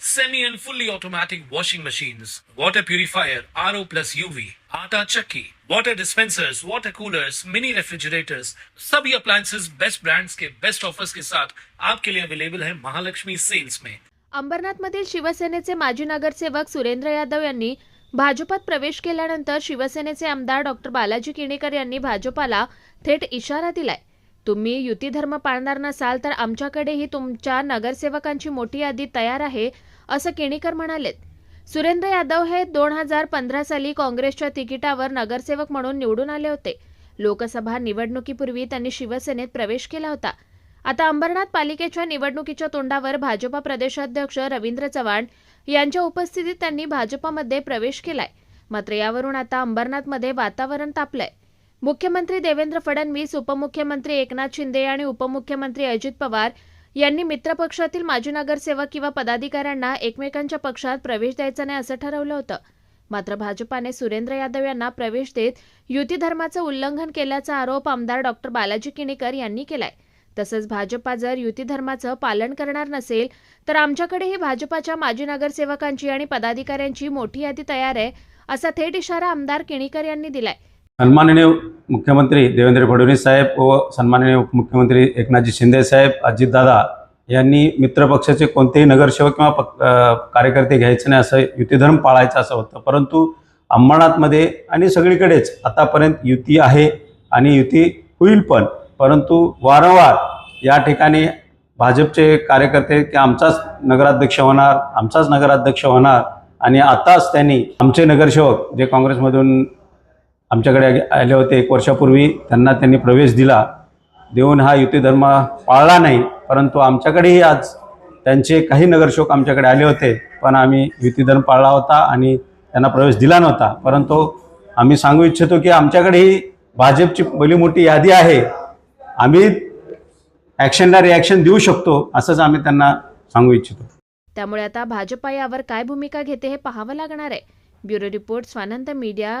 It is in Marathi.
semi and fully automatic washing machines, water purifier, RO plus UV, आटा चक्की, water dispensers, water coolers, mini refrigerators, सभी appliances बेस्ट ब्रांड्स के बेस्ट ऑफर्स के साथ आपके लिए अवेलेबल है महालक्ष्मी सेल्स में अंबरनाथमधील शिवसेनेचे माजी नगरसेवक सुरेंद्र यादव यांनी भाजपात प्रवेश केल्यानंतर शिवसेनेचे आमदार डॉक्टर बालाजी किणीकर यांनी भाजपाला थेट इशारा दिलाय. तुम्ही युती धर्म पाळणार नसाल तर आमच्याकडेही तुमच्या नगरसेवकांची मोठी यादी तयार आहे असं किणीकर म्हणालेत. सुरेंद्र यादव हे दोन हजार पंधरा साली काँग्रेसच्या तिकिटावर नगरसेवक म्हणून निवडून आले होते. लोकसभा निवडणुकीपूर्वी त्यांनी शिवसेनेत प्रवेश केला होता. आता अंबरनाथ पालिकेच्या निवडणुकीच्या तोंडावर भाजपा प्रदेशाध्यक्ष रवींद्र चव्हाण यांच्या उपस्थितीत त्यांनी भाजपामध्ये प्रवेश केलाय. मात्र यावरून आता अंबरनाथमध्ये वातावरण तापलंय. मुख्यमंत्री देवेंद्र फडणवीस उपमुख्यमंत्री एकनाथ शिंदे आणि उपमुख्यमंत्री अजित पवार यांनी मित्रपक्षातील माजी नगरसेवक किंवा पदाधिकाऱ्यांना एकमेकांच्या पक्षात प्रवेश द्यायचा नाही असं ठरवलं होतं. मात्र भाजपाने सुरेंद्र यादव यांना प्रवेश देत युती धर्माचं उल्लंघन केल्याचा आरोप आमदार डॉक्टर बालाजी किणीकर यांनी केलाय. तसंच भाजपा जर युती धर्माचं पालन करणार नसेल तर आमच्याकडेही भाजपाच्या माजी नगरसेवकांची आणि पदाधिकाऱ्यांची मोठी यादी तयार आहे असा थेट इशारा आमदार किणीकर यांनी दिलाय. सन्माननीय मुख्यमंत्री देवेंद्र फडणवीस साहेब व सन्माननीय उपमुख्यमंत्री एकनाथजी शिंदे साहेब अजितदादा यांनी मित्रपक्षाचे कोणतेही नगरसेवक किंवा पक कार्यकर्ते घ्यायचे नाही असं युतीधर्म पाळायचं असं होतं. परंतु अंबरनाथमध्ये आणि सगळीकडेच आतापर्यंत युती आहे आणि युती होईल पण. परंतु वारंवार या ठिकाणी भाजपचे कार्यकर्ते की आमचाच नगराध्यक्ष होणार आमचाच नगराध्यक्ष होणार आणि आताच त्यांनी आमचे नगरसेवक जे काँग्रेसमधून आमच्याकडे आले होते एक वर्षापूर्वी. त्यांना त्यांनी प्रवेश दिला. देऊन हा युती धर्म पाळला नाही परंतु आमच्याकडेही आज त्यांचे काही नगरसेवक आमच्याकडे आले होते. पण आम्ही युती धर्म पाळला होता आणि त्यांना प्रवेश दिला नव्हता. परंतु आम्ही सांगू इच्छितो की आमच्याकडेही भाजपची पहिली मोठी यादी आहे. आम्ही ॲक्शनला रिॲक्शन देऊ शकतो असंच आम्ही त्यांना सांगू इच्छितो. त्यामुळे आता भाजपा यावर काय भूमिका घेते हे पाहावं लागणार आहे. Bureau report Swanand media